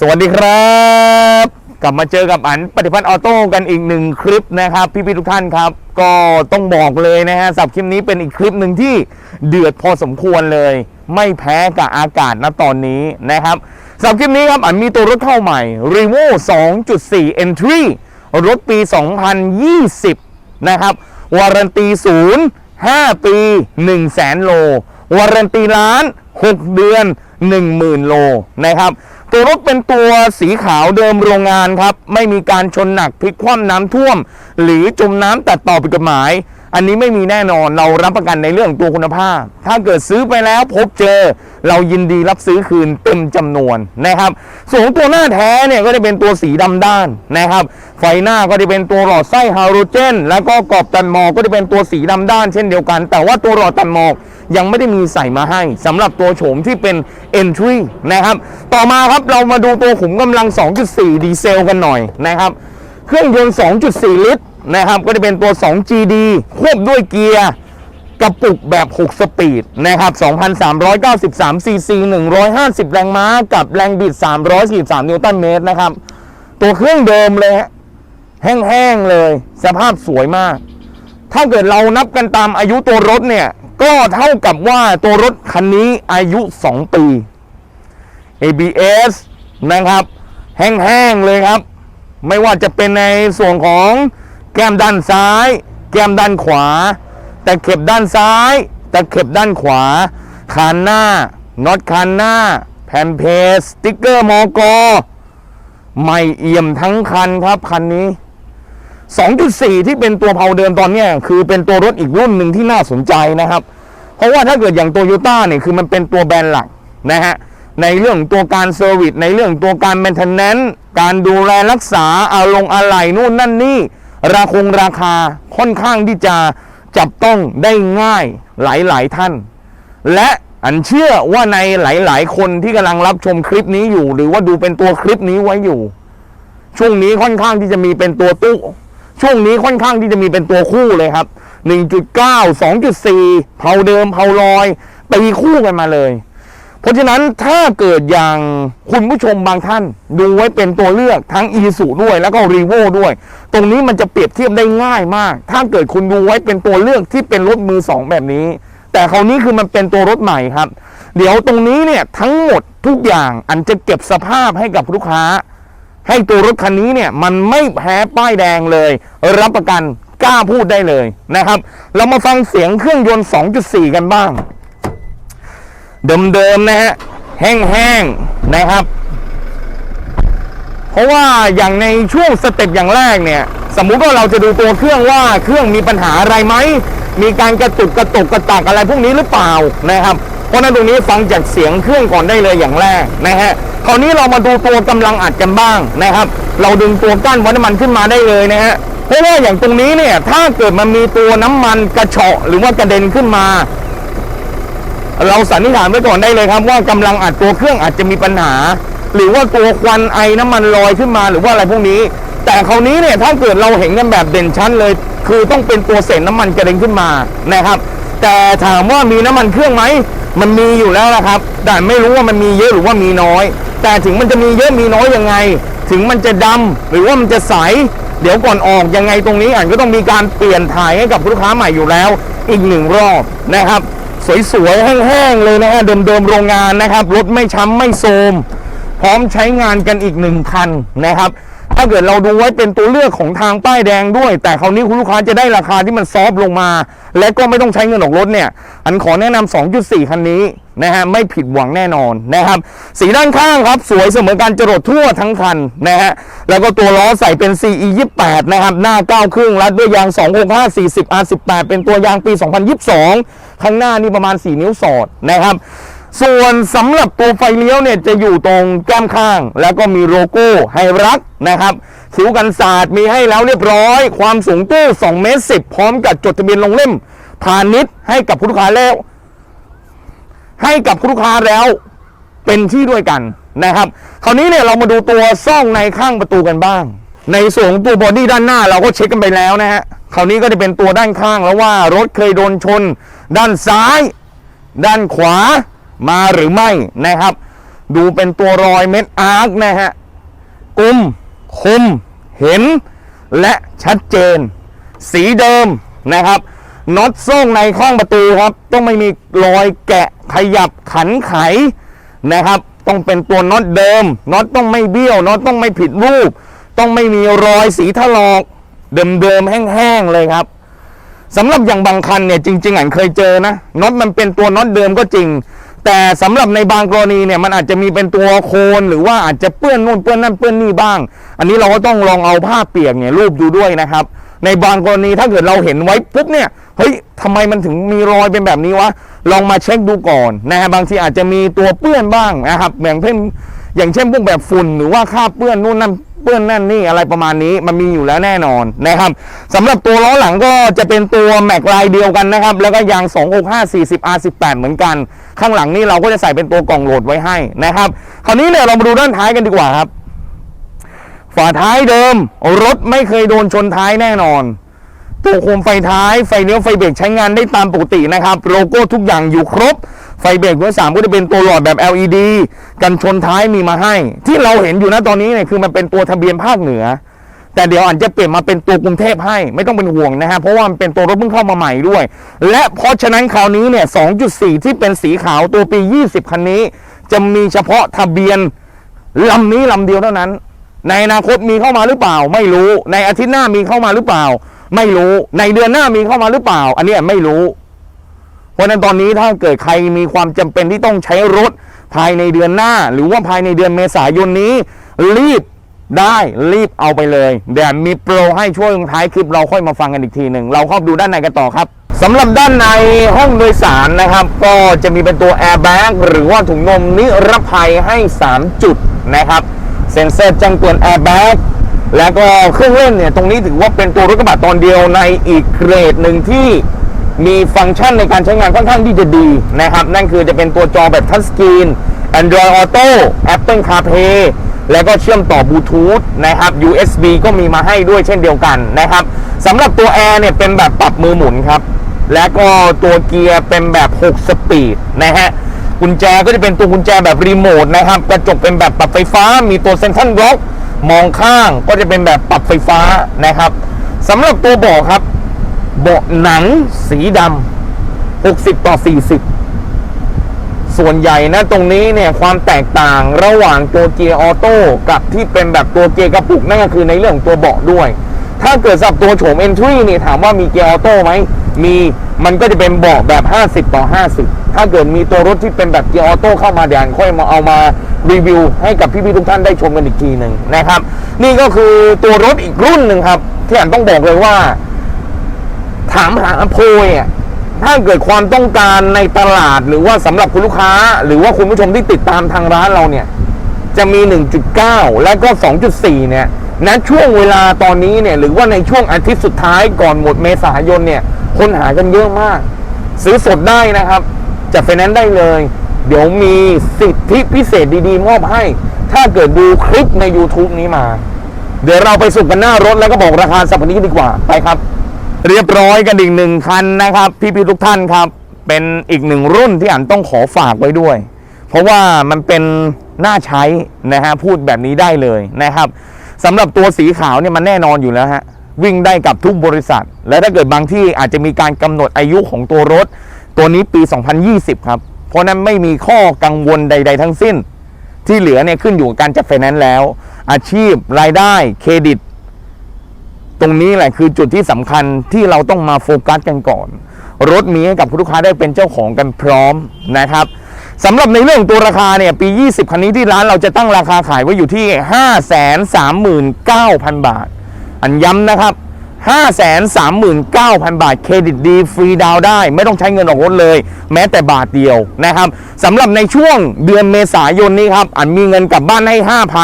สวัสดีครับ กลับมาเจอกับอันปฏิพัฒน์ออโต้กันอีกหนึ่งคลิปนะครับ พี่ๆทุกท่านครับ ก็ต้องบอกเลยนะฮะสับคลิปนี้เป็นอีกคลิปหนึ่งที่เดือดพอสมควรเลย ไม่แพ้กับอากาศณตอนนี้นะครับสับคลิปนี้ครับอันมีตัวรถเข้าใหม่ r e v o 2.4 Entry รถปี 2020 นะครับวารันตีศูนย์5ปี 1 0 0 0 0แสนโลวารันตีล้าน 6 เดือน 10,000 โลนะครับ ตัวรถเป็นตัวสีขาวเดิมโรงงานครับ ไม่มีการชนหนักพลิกคว่ำน้ำท่วม หรือจมน้ำตัดต่อผิดกฎหมาย อันนี้ไม่มีแน่นอนเรารับประกันในเรื่องตัวคุณภาพ ถ้าเกิดซื้อไปแล้วพบเจอ เรายินดีรับซื้อคืนเต็มจำนวนนะครับ ส่วนตัวหน้าแท้เนี่ยก็จะเป็นตัวสีดำด้านนะครับ ไฟหน้าก็จะเป็นตัวหลอดไส้ฮาโลเจน แล้วก็กรอบตันหมอกก็จะเป็นตัวสีดำด้านเช่นเดียวกัน แต่ว่าตัวหลอดตันหมอก ยังไม่ได้มีใส่มาให้สำหรับตัวโฉมที่เป็น Entry นะครับ ต่อมาครับเรามาดูตัวขุมกำลัง 2.4 ดีเซลกันหน่อยนะครับ เครื่องยนต์ 2.4 ลิตรนะครับ ก็จะเป็นตัว 2GD ควบด้วยเกียร์กระปุกแบบ 6 สปีดนะครับ 2,393 ซีซี 150 แรงม้า กับแรงบิด 343 นิวตันเมตรนะครับ ตัวเครื่องเดิมเลยฮะแห้งๆเลย สภาพสวยมาก ถ้าเกิดเรานับกันตามอายุตัวรถเนี่ย ก็เท่ากับว่าตัวรถคันนี้อายุ 2 ปี ABS นะครับ แห้งๆเลยครับ ไม่ว่าจะเป็นในส่วนของแก้มด้านซ้าย แก้มด้านขวา แต่เข็บด้านซ้าย แต่เข็บด้านขวา คานหน้าน็อตคานหน้า แผ่นเพสสติ๊กเกอร์มอกอไม่เอี่ยมทั้งคันครับคันนี้ 2.4 ที่เป็นตัวเพาเดิมตอนนี้คือเป็นตัวรถอีกรุ่นหนึ่งที่น่าสนใจนะครับ เพราะว่าถ้าเกิดอย่างโตโยต้าเนี่ยคือมันเป็นตัวแบรนด์หลักนะฮะในเรื่องตัวการเซอร์วิสในเรื่องตัวการแมนเทนแนนซ์การดูแลรักษาอาลงอะไหล่นู่นนั่นนี่ราคงราคาค่อนข้างที่จะจับต้องได้ง่ายหลายๆท่าน และอันเชื่อว่าในหลาย ๆ คนที่กำลังรับชมคลิปนี้อยู่ หรือว่าดูเป็นตัวคลิปนี้ไว้อยู่ ช่วงนี้ค่อนข้างที่จะมีเป็นตัวตู้ ช่วงนี้ค่อนข้างที่จะมีเป็นตัวคู่เลยครับ 1.9 2.4 เผาเดิมเผาลอยตีคู่กันมาเลย เพราะฉะนั้นถ้าเกิดอย่างคุณผู้ชมบางท่าน ดูไว้เป็นตัวเลือกทั้ง e s u ด้วยแล้วก็ r e v o ด้วย ตรงนี้มันจะเปรียบเทียบได้ง่ายมาก ถ้าเกิดคุณดูไว้เป็นตัวเลือกที่เป็นรถมือสองแบบนี้ แต่คราวนี้คือมันเป็นตัวรถใหม่ครับ เดี๋ยวตรงนี้เนี่ยทั้งหมดทุกอย่างอันจะเก็บสภาพให้กับลูกค้า ให้ตัวรถคันนี้เนี่ยมันไม่แพ้ป้ายแดงเลย รับประกันกล้าพูดได้เลยนะครับ เรามาฟังเสียงเครื่องยนต์ 2.4 กันบ้าง เดิมๆนะฮะแห้งๆนะครับ เพราะว่าอย่างในช่วงสเต็ปอย่างแรกเนี่ย สมมุติว่าเราจะดูตัวเครื่องว่าเครื่องมีปัญหาอะไรไหม มีการกระตุกกระตุกกระตักอะไรพวกนี้หรือเปล่านะครับ เพราะฉะนั้นตรงนี้ฟังจากเสียงเครื่องก่อนได้เลยอย่างแรกนะฮะ คราวนี้เรามาดูตัวกำลังอัดกันบ้างนะครับ เราดึงตัวกั้นวัดน้ำมันขึ้นมาได้เลยนะฮะเพราะว่าอย่างตรงนี้เนี่ย ถ้าเกิดมันมีตัวน้ำมันกระเฉาะหรือว่ากระเด็นขึ้นมา เราสันนิษฐานไว้ก่อนได้เลยครับ ว่ากำลังอัดตัวเครื่องอาจจะมีปัญหา หรือว่าตัวควันไอน้ำมันลอยขึ้นมาหรือว่าอะไรพวกนี้ แต่คราวนี้เนี่ยถ้าเกิดเราเห็นกันแบบเด่นชัดเลย คือต้องเป็นตัวเศษน้ำมันกระเด็นขึ้นมานะครับ แต่ถามว่ามีน้ำมันเครื่องไหมมันมีอยู่แล้วนะครับ แต่ไม่รู้ว่ามันมีเยอะหรือว่ามีน้อย แต่ถึงมันจะมีเยอะมีน้อยยังไง ถึงมันจะดำหรือว่ามันจะใส เดี๋ยวก่อนออกยังไงตรงนี้อ่านก็ต้องมีการเปลี่ยนถ่ายให้กับลูกค้าใหม่อยู่แล้ว อีกหนึ่งรอบนะครับ สวยๆแห้งๆเลยนะฮะเดิมๆโรงงานนะครับรถไม่ช้ำไม่โทรมพร้อมใช้งานกันอีกหนึ่งคันนะครับถ้าเกิดเราดูไว้เป็นตัวเลือกของทางป้ายแดงด้วย แต่คราวนี้คุณลูกค้าจะได้ราคาที่มันซอฟลงมา และก็ไม่ต้องใช้เงินออกรถเนี่ย อันขอแนะนำ2.4 คันนี้ นะฮะไม่ผิดหวังแน่นอนนะครับ สีด้านข้างครับ สวยเสมอการจรดทั่วทั้งคันนะฮะแล้วก็ตัวล้อใส่เป็น CE 28นะครับ หน้า9ครึ่งรัดด้วยยาง 265 40 R18 เป็นตัวยางปี 2022 ข้างหน้านี่ประมาณ 4 นิ้วสอดนะครับส่วนสำหรับตัวไฟเลี้ยวเนี่ยจะอยู่ตรงแก้มข้าง แล้วก็มีโลโก้ไฮรักนะครับคิ้วกันศาสตร์มีให้แล้วเรียบร้อย ความสูงตู้2เมตร10 พร้อมกับจดทะเบียนลงเล่มพาณิชย์ให้กับผู้ลูกค้าแล้ว ให้กับลูกค้าแล้วเป็นที่ด้วยกันนะครับ คราวนี้เนี่ยเรามาดูตัวซ่องในข้างประตูกันบ้าง ในส่วนของตัวบอดี้ด้านหน้าเราก็เช็คกันไปแล้วนะฮะคราวนี้ก็จะเป็นตัวด้านข้างแล้วว่ารถเคยโดนชน ด้านซ้าย ด้านขวามาหรือไม่นะครับ ดูเป็นตัวรอยเม็ดอาร์คนะฮะกลมคมเห็น และชัดเจน สีเดิมนะครับน็อตซ่งในข้องประตูครับ ต้องไม่มีรอยแกะ ขยับขันไขนะครับ ต้องเป็นตัวน็อตเดิมน็อตต้องไม่เบี้ยวน็อตต้องไม่ผิดรูป ต้องไม่มีรอยสีถลอกเดิมๆแห้งๆเลยครับสำหรับอย่างบางคันเนี่ยจริงๆอันเคยเจอนะน็อตมันเป็นตัวน็อตเดิมก็จริง แต่สำหรับในบางกรณีเนี่ยมันอาจจะมีเป็นตัวโคนหรือว่าอาจจะเปื้อนนู่นเปื้อนนั่นเปื้อนนี่บ้าง อันนี้เราก็ต้องลองเอาผ้าเปียกเนี่ยรูปดูด้วยนะครับ ในบางกรณีถ้าเกิดเราเห็นไว้ปุ๊บเนี่ย เฮ้ยทำไมมันถึงมีรอยเป็นแบบนี้วะ ลองมาเช็คดูก่อนนะฮะบางทีอาจจะมีตัวเปื้อนบ้างนะครับอย่างเช่นอย่างเช่นพวกแบบฝุ่นหรือว่าคราบเปื้อนนู่นนั่นเปื้อนนั่นนี่อะไรประมาณนี้มันมีอยู่แล้วแน่นอนนะครับสำหรับตัวล้อหลังก็จะเป็นตัวแม็กลายเดียวกันนะครับ แล้วก็ยาง265 40 R18 เหมือนกัน ข้างหลังนี่เราก็จะใส่เป็นตัวกล่องโหลดไว้ให้นะครับ คราวนี้เนี่ยเรามาดูด้านท้ายกันดีกว่าครับ ฝาท้ายเดิม รถไม่เคยโดนชนท้ายแน่นอน ตัวโคมไฟท้ายไฟเลี้ยวไฟเบรกใช้งานได้ตามปกตินะครับโลโก้ทุกอย่างอยู่ครบ ไฟเบรกตัวสามก็จะเป็นตัวหลอดแบบ LED กันชนท้ายมีมาให้ ที่เราเห็นอยู่นะตอนนี้เนี่ยคือมันเป็นตัวทะเบียนภาคเหนือ แต่เดี๋ยวอันจะเปลี่ยนมาเป็นตัวกรุงเทพให้ไม่ต้องเป็นห่วงนะฮะเพราะว่ามันเป็นตัวรถเพิ่งเข้ามาใหม่ด้วย และเพราะฉะนั้นคราวนี้เนี่ย 2.4 ที่เป็นสีขาวตัวปี 20 คันนี้ จะมีเฉพาะทะเบียนลำนี้ลำเดียวเท่านั้น ในอนาคตมีเข้ามาหรือเปล่าไม่รู้ ในอาทิตย์หน้ามีเข้ามาหรือเปล่า ไม่รู้ในเดือนหน้ามีเข้ามาหรือเปล่า อันนี้ไม่รู้ เพราะฉะนั้นตอนนี้ถ้าเกิดใครมีความจำเป็นที่ต้องใช้รถภายในเดือนหน้า หรือว่าภายในเดือนเมษายนนี้ รีบได้รีบเอาไปเลยเดี๋ยวมีโปรให้ช่วงท้ายคลิปเราค่อยมาฟังกันอีกทีหนึ่งเราเข้าไปดูด้านในกันต่อครับสำหรับด้านในห้องโดยสารนะครับ ก็จะมีเป็นตัวแอร์แบ็กหรือว่าถุงลมนิรภัยให้ 3 จุดนะครับ เซ็นเซอร์แจ้งเตือนแอร์แบ็ก แล้วก็เครื่องเล่นเนี่ยตรงนี้ถือว่าเป็นตัวรถกระบะตอนเดียวในอีกเกรดหนึ่งที่มีฟังก์ชันในการใช้งานค่อนข้างที่จะดีนะครับ นั่นคือจะเป็นตัวจอแบบทัชสกรีน Android Auto Apple CarPlay แล้วก็เชื่อมต่อบลูทูธนะครับ USB ก็มีมาให้ด้วยเช่นเดียวกันนะครับสำหรับตัวแอร์เนี่ยเป็นแบบปรับมือหมุนครับ และก็ตัวเกียร์เป็นแบบ 6 สปีดนะฮะกุญแจก็จะเป็นตัวกุญแจแบบรีโมทนะครับ กระจกเป็นแบบปรับไฟฟ้า มีตัวเซนทรัลบล็อก มองข้างก็จะเป็นแบบปรับไฟฟ้านะครับสำหรับตัวเบาะครับ เบาะหนังสีดำ60 ต่อ 40 ส่วนใหญ่นะตรงนี้เนี่ยความแตกต่างระหว่างตัวเกียร์ออโต้กับที่เป็นแบบตัวเกียร์กระปุกนั่นก็คือในเรื่องของตัวเบาะด้วย ถ้าเกิดสับตัวโฉม Entry นี่ยถามว่ามีเกียร์ออโต้ไหม มีมันก็จะเป็นเบาะแบบ 50 ต่อ 50 ถ้าเกิดมีตัวรถที่เป็นแบบเกียร์ออโต้เข้ามาเดี๋ยวอันค่อยมาเอามารีวิวให้กับพี่ๆทุกท่านได้ชมกันอีกทีหนึ่งนะครับ นี่ก็คือตัวรถอีกรุ่นหนึ่งครับ ที่อันต้องบอกเลยว่า ถามหาโพยอะถ้าเกิดความต้องการในตลาดหรือว่าสำหรับคุณลูกค้า หรือว่าคุณผู้ชมที่ติดตามทางร้านเราเนี่ย จะมี 1.9 และก็ 2.4 เนี่ยณช่วงเวลาตอนนี้เนี่ย หรือว่าในช่วงอาทิตย์สุดท้ายก่อนหมดเมษายนเนี่ย คนหากันเยอะมาก ซื้อสดได้นะครับ จะไฟแนนซ์ได้เลย เดี๋ยวมีสิทธิพิเศษดีๆ มอบให้ ถ้าเกิดดูคลิปใน YouTube นี้มา เดี๋ยวเราไปสุกกันหน้ารถแล้วก็บอกราคาสัปดาห์นี้ดีกว่าไปครับ เรียบร้อยกันอีกหนึ่งคันนะครับ พี่ๆทุกท่านครับ เป็นอีกหนึ่งรุ่นที่อันต้องขอฝากไว้ด้วย เพราะว่ามันเป็นน่าใช้นะฮะพูดแบบนี้ได้เลยนะครับสำหรับตัวสีขาวเนี่ยมันแน่นอนอยู่แล้วฮะวิ่งได้กับทุกบริษัท และถ้าเกิดบางที่อาจจะมีการกำหนดอายุของตัวรถ ตัวนี้ปี 2020 ครับ เพราะนั้นไม่มีข้อกังวลใด ๆ ทั้งสิ้น ที่เหลือเนี่ยขึ้นอยู่กับการจัดไฟแนนซ์แล้ว อาชีพรายได้เครดิต ตรงนี้แหละคือจุดที่สำคัญที่เราต้องมาโฟกัสกันก่อน รถมีให้กับคุณลูกค้าได้เป็นเจ้าของกันพร้อมนะครับสำหรับในเรื่องตัวราคาเนี่ยปี 20 คันนี้ที่ร้านเราจะตั้งราคาขายไว้อยู่ที่ 539,000 บาท อันย้ำนะครับ 539,000 บาทเครดิตดีฟรีดาวได้ ไม่ต้องใช้เงินออกรถเลย แม้แต่บาทเดียวนะครับสำหรับในช่วงเดือนเมษายนนี้ครับอันมีเงินกลับบ้านให้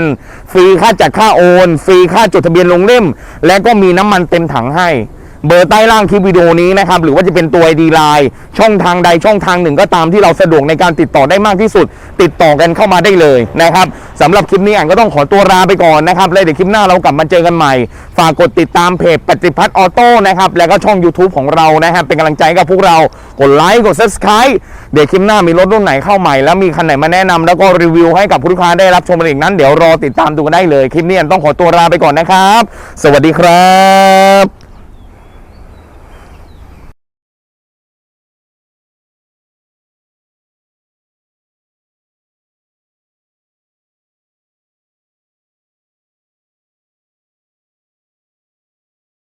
5,000 ฟรีค่าจัดค่าโอน ฟรีค่าจดทะเบียนลงเล่ม และก็มีน้ำมันเต็มถังให้ เบอร์ใต้ล่างคลิปวิดีโอนี้นะครับ หรือว่าจะเป็นตัว ID Line ช่องทางใดช่องทางหนึ่งก็ตามที่เราสะดวกในการติดต่อได้มากที่สุด ติดต่อกันเข้ามาได้เลยนะครับสำหรับคลิปนี้อ่านก็ต้องขอตัวลาไปก่อนนะครับแล้วเดี๋ยวคลิปหน้าเรากลับมาเจอกันใหม่ ฝากกดติดตามเพจปฏิพัฒน์ออโต้นะครับแล้วก็ช่อง YouTube ของเรานะครับเป็นกำลังใจกับพวกเรากดไลค์กด Subscribe เดี๋ยวคลิปหน้ามีรถรุ่นไหนเข้าใหม่ แล้วมีคันไหนมาแนะนำแล้วก็รีวิวให้กับผู้ลูกค้าได้รับชมกันอีกนั้น เดี๋ยวรอติดตามดูกันได้เลย คลิปนี้อันต้องขอตัวลาไปก่อนนะครับ สวัสดีครับ